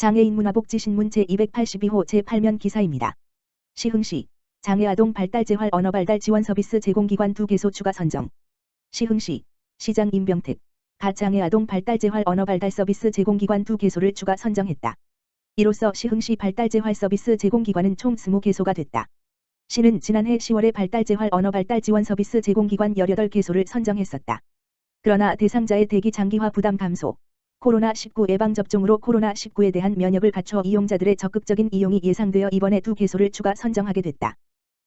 장애인 문화복지신문 제282호 제8면 기사입니다. 시흥시 장애아동 발달재활 언어발달 지원 서비스 제공기관 두 개소 추가 선정. 시흥시 시장 임병택 가장애아동 발달재활 언어발달 서비스 제공기관 두 개소를 추가 선정했다. 이로써 시흥시 발달재활 서비스 제공기관은 총 20개소가 됐다. 시는 지난해 10월에 발달재활 언어발달 지원 서비스 제공기관 18개소를 선정했었다. 그러나 대상자의 대기 장기화 부담 감소, 코로나19 예방접종으로 코로나19에 대한 면역을 갖춰 이용자들의 적극적인 이용이 예상되어 이번에 두 개소를 추가 선정하게 됐다.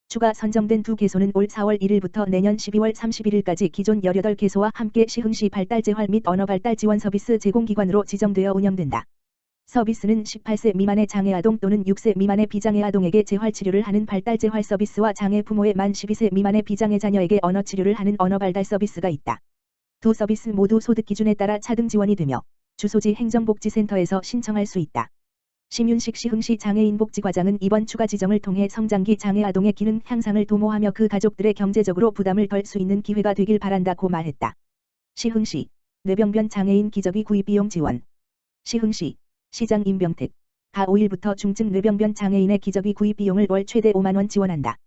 추가 선정된 두 개소는 올 4월 1일부터 내년 12월 31일까지 기존 18개소와 함께 시흥시 발달재활 및 언어발달 지원 서비스 제공기관으로 지정되어 운영된다. 서비스는 18세 미만의 장애 아동 또는 6세 미만의 비장애 아동에게 재활 치료를 하는 발달 재활 서비스와 장애 부모의 만 12세 미만의 비장애 자녀에게 언어 치료를 하는 언어 발달 서비스가 있다. 두 서비스 모두 소득 기준에 따라 차등 지원이 되며 주소지 행정복지센터에서 신청할 수 있다. 심윤식 시흥시 장애인복지과장은 이번 추가 지정을 통해 성장기 장애 아동의 기능 향상을 도모하며 그 가족들의 경제적으로 부담을 덜 수 있는 기회가 되길 바란다고 말했다. 시흥시 뇌병변 장애인 기저귀 구입 비용 지원 시흥시 시장 임병택 가 5일부터 중증 뇌병변 장애인의 기저귀 구입 비용을 월 최대 5만원 지원한다.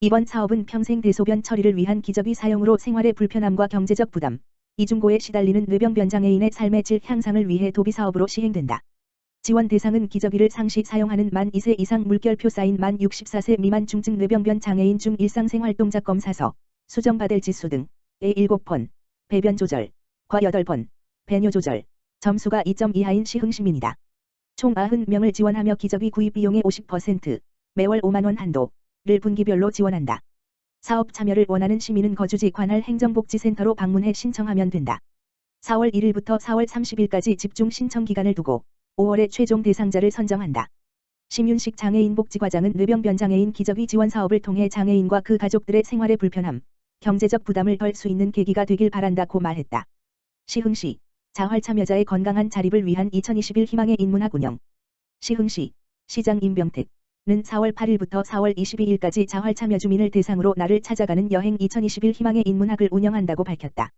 이번 사업은 평생 대소변 처리를 위한 기저귀 사용으로 생활의 불편함과 경제적 부담, 이중고에 시달리는 뇌병변 장애인의 삶의 질 향상을 위해 도비 사업으로 시행된다. 지원 대상은 기저귀를 상시 사용하는 만 2세 이상 물결표 쌓인 만 64세 미만 중증 뇌병변 장애인 중 일상생활 동작 검사서, 수정받을 지수 등, 에 7번, 배변 조절, 과 8번, 배뇨 조절, 점수가 2점 이하인 시흥시민이다. 총 90명을 지원하며 기저귀 구입 비용의 50%, 매월 5만원 한도를 분기별로 지원한다. 사업 참여를 원하는 시민은 거주지 관할 행정복지센터로 방문해 신청하면 된다. 4월 1일부터 4월 30일까지 집중 신청 기간을 두고 5월에 최종 대상자를 선정한다. 심윤식 장애인 복지과장은 뇌병변 장애인 기저귀 지원 사업을 통해 장애인과 그 가족들의 생활의 불편함, 경제적 부담을 덜 수 있는 계기가 되길 바란다고 말했다. 시흥시 자활 참여자의 건강한 자립을 위한 2021 희망의 인문학 운영 시흥시 시장 임병택 는 4월 8일부터 4월 22일까지 자활 참여 주민을 대상으로 나를 찾아가는 여행 2021 희망의 인문학을 운영한다고 밝혔다.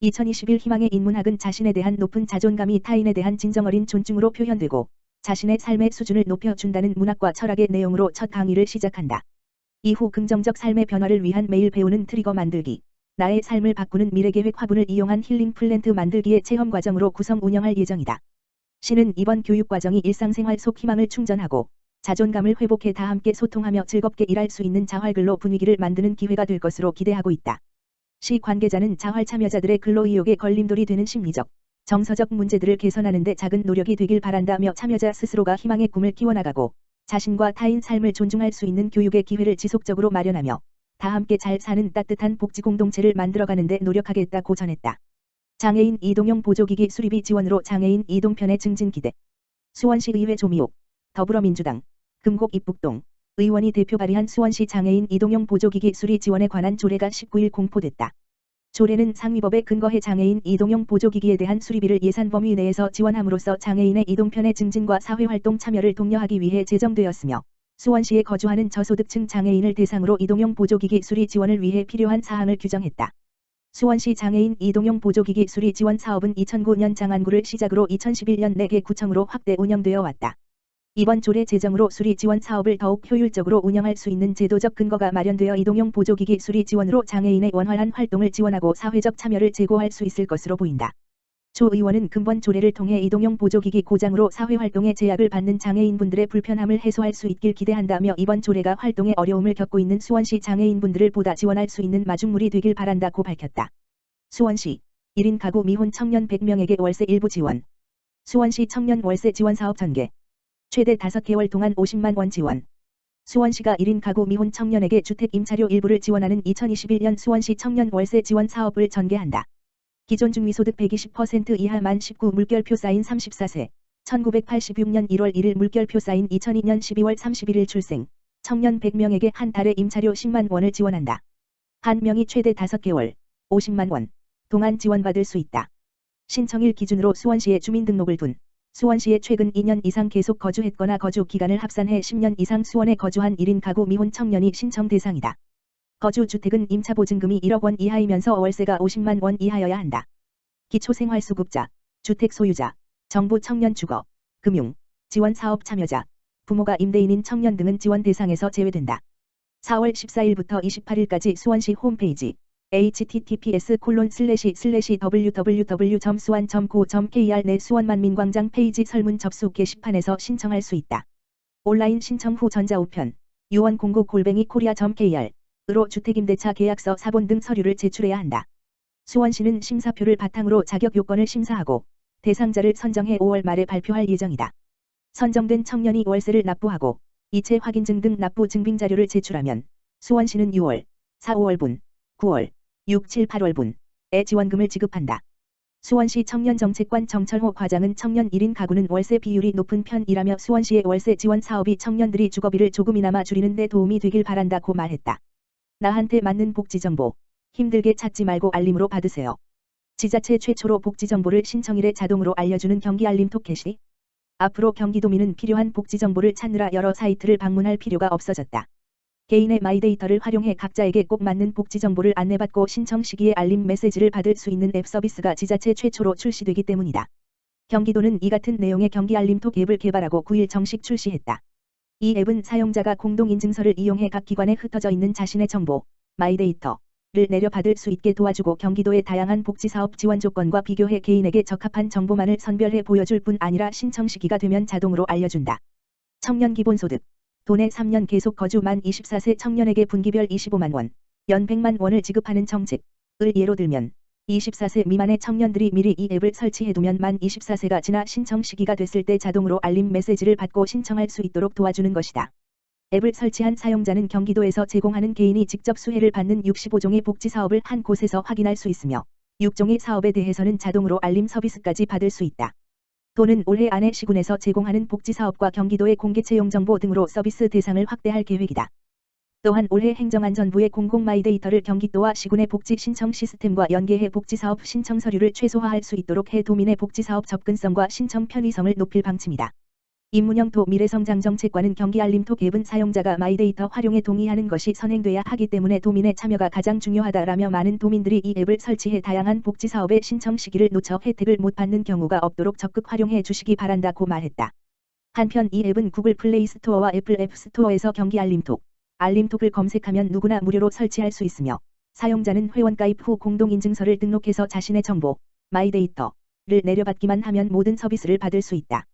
2021 희망의 인문학은 자신에 대한 높은 자존감이 타인에 대한 진정어린 존중으로 표현되고 자신의 삶의 수준을 높여준다는 문학과 철학의 내용으로 첫 강의를 시작한다. 이후 긍정적 삶의 변화를 위한 매일 배우는 트리거 만들기, 나의 삶을 바꾸는 미래계획 화분을 이용한 힐링 플랜트 만들기의 체험 과정으로 구성 운영할 예정이다. 시는 이번 교육 과정이 일상생활 속 희망을 충전하고 자존감을 회복해 다 함께 소통하며 즐겁게 일할 수 있는 자활근로 분위기를 만드는 기회가 될 것으로 기대하고 있다. 시 관계자는 자활 참여자들의 근로의욕에 걸림돌이 되는 심리적, 정서적 문제들을 개선하는 데 작은 노력이 되길 바란다며 참여자 스스로가 희망의 꿈을 키워나가고 자신과 타인 삶을 존중할 수 있는 교육의 기회를 지속적으로 마련하며 다 함께 잘 사는 따뜻한 복지 공동체를 만들어가는 데 노력하겠다고 전했다. 장애인 이동용 보조기기 수리비 지원으로 장애인 이동편의 증진 기대. 수원시의회 조미옥, 더불어민주당, 금곡 입북동 의원이 대표 발의한 수원시 장애인 이동용 보조기기 수리 지원에 관한 조례가 19일 공포됐다. 조례는 상위법에 근거해 장애인 이동용 보조기기에 대한 수리비를 예산 범위 내에서 지원함으로써 장애인의 이동편의 증진과 사회활동 참여를 독려하기 위해 제정되었으며 수원시에 거주하는 저소득층 장애인을 대상으로 이동용 보조기기 수리 지원을 위해 필요한 사항을 규정했다. 수원시 장애인 이동용 보조기기 수리 지원 사업은 2009년 장안구를 시작으로 2011년 4개 구청으로 확대 운영되어 왔다. 이번 조례 제정으로 수리 지원 사업을 더욱 효율적으로 운영할 수 있는 제도적 근거가 마련되어 이동용 보조기기 수리 지원으로 장애인의 원활한 활동을 지원하고 사회적 참여를 제고할 수 있을 것으로 보인다. 조 의원은 근본 조례를 통해 이동용 보조기기 고장으로 사회활동에 제약을 받는 장애인분들의 불편함을 해소할 수 있길 기대한다며 이번 조례가 활동에 어려움을 겪고 있는 수원시 장애인분들을 보다 지원할 수 있는 마중물이 되길 바란다고 밝혔다. 수원시 1인 가구 미혼 청년 100명에게 월세 일부 지원 수원시 청년 월세 지원 사업 전개 최대 5개월 동안 50만 원 지원. 수원시가 1인 가구 미혼 청년에게 주택 임차료 일부를 지원하는 2021년 수원시 청년 월세 지원 사업을 전개한다. 기존 중위소득 120% 이하 만 19 물결표 쌓인 34세, 1986년 1월 1일 물결표 쌓인 2002년 12월 31일 출생, 청년 100명에게 한 달에 임차료 10만 원을 지원한다. 한 명이 최대 5개월, 50만 원 동안 지원받을 수 있다. 신청일 기준으로 수원시에 주민등록을 둔 수원시에 최근 2년 이상 계속 거주했거나 거주 기간을 합산해 10년 이상 수원에 거주한 1인 가구 미혼 청년이 신청 대상이다. 거주 주택은 임차 보증금이 1억 원 이하이면서 월세가 50만 원 이하여야 한다. 기초생활수급자, 주택 소유자, 정부 청년 주거, 금융, 지원 사업 참여자, 부모가 임대인인 청년 등은 지원 대상에서 제외된다. 4월 14일부터 28일까지 수원시 홈페이지 https www.suan.go.kr 내 수원만민광장 페이지 설문 접수 게시판에서 신청할 수 있다. 온라인 신청 후 전자우편 유원 공고 골뱅이 코리아.kr 으로 주택임대차 계약서 사본 등 서류를 제출해야 한다. 수원시는 심사표를 바탕으로 자격 요건을 심사하고 대상자를 선정해 5월 말에 발표할 예정이다. 선정된 청년이 월세를 납부하고 이체 확인증 등 납부 증빙 자료를 제출하면 수원시는 6월, 4, 5월분, 9월, 6, 7, 8월분에 지원금을 지급한다. 수원시 청년정책관 정철호 과장은 청년 1인 가구는 월세 비율이 높은 편이라며 수원시의 월세 지원 사업이 청년들이 주거비를 조금이나마 줄이는 데 도움이 되길 바란다고 말했다. 나한테 맞는 복지정보, 힘들게 찾지 말고 알림으로 받으세요. 지자체 최초로 복지정보를 신청일에 자동으로 알려주는 경기 알림 토켓이 앞으로 경기도민은 필요한 복지정보를 찾느라 여러 사이트를 방문할 필요가 없어졌다. 개인의 마이데이터를 활용해 각자에게 꼭 맞는 복지 정보를 안내받고 신청 시기에 알림 메시지를 받을 수 있는 앱 서비스가 지자체 최초로 출시되기 때문이다. 경기도는 이 같은 내용의 경기 알림톡 앱을 개발하고 9일 정식 출시했다. 이 앱은 사용자가 공동인증서를 이용해 각 기관에 흩어져 있는 자신의 정보, 마이데이터를 내려받을 수 있게 도와주고 경기도의 다양한 복지사업 지원 조건과 비교해 개인에게 적합한 정보만을 선별해 보여줄 뿐 아니라 신청 시기가 되면 자동으로 알려준다. 청년 기본소득 도내 3년 계속 거주 만 24세 청년에게 분기별 25만 원, 연 100만 원을 지급하는 정책을 예로 들면 24세 미만의 청년들이 미리 이 앱을 설치해두면 만 24세가 지나 신청 시기가 됐을 때 자동으로 알림 메시지를 받고 신청할 수 있도록 도와주는 것이다. 앱을 설치한 사용자는 경기도에서 제공하는 개인이 직접 수혜를 받는 65종의 복지 사업을 한 곳에서 확인할 수 있으며 6종의 사업에 대해서는 자동으로 알림 서비스까지 받을 수 있다. 또는 올해 안에 시군에서 제공하는 복지사업과 경기도의 공개채용 정보 등으로 서비스 대상을 확대할 계획이다. 또한 올해 행정안전부의 공공 마이데이터를 경기도와 시군의 복지 신청 시스템과 연계해 복지사업 신청 서류를 최소화할 수 있도록 해 도민의 복지사업 접근성과 신청 편의성을 높일 방침이다. 임문영도 미래성장정책관은 경기알림톡 앱은 사용자가 마이데이터 활용에 동의하는 것이 선행돼야 하기 때문에 도민의 참여가 가장 중요하다라며 많은 도민들이 이 앱을 설치해 다양한 복지사업의 신청 시기를 놓쳐 혜택을 못 받는 경우가 없도록 적극 활용해 주시기 바란다고 말했다. 한편 이 앱은 구글 플레이 스토어와 애플 앱 스토어에서 경기 알림톡, 알림톡을 검색하면 누구나 무료로 설치할 수 있으며 사용자는 회원 가입 후 공동인증서를 등록해서 자신의 정보, 마이데이터를 내려받기만 하면 모든 서비스를 받을 수 있다.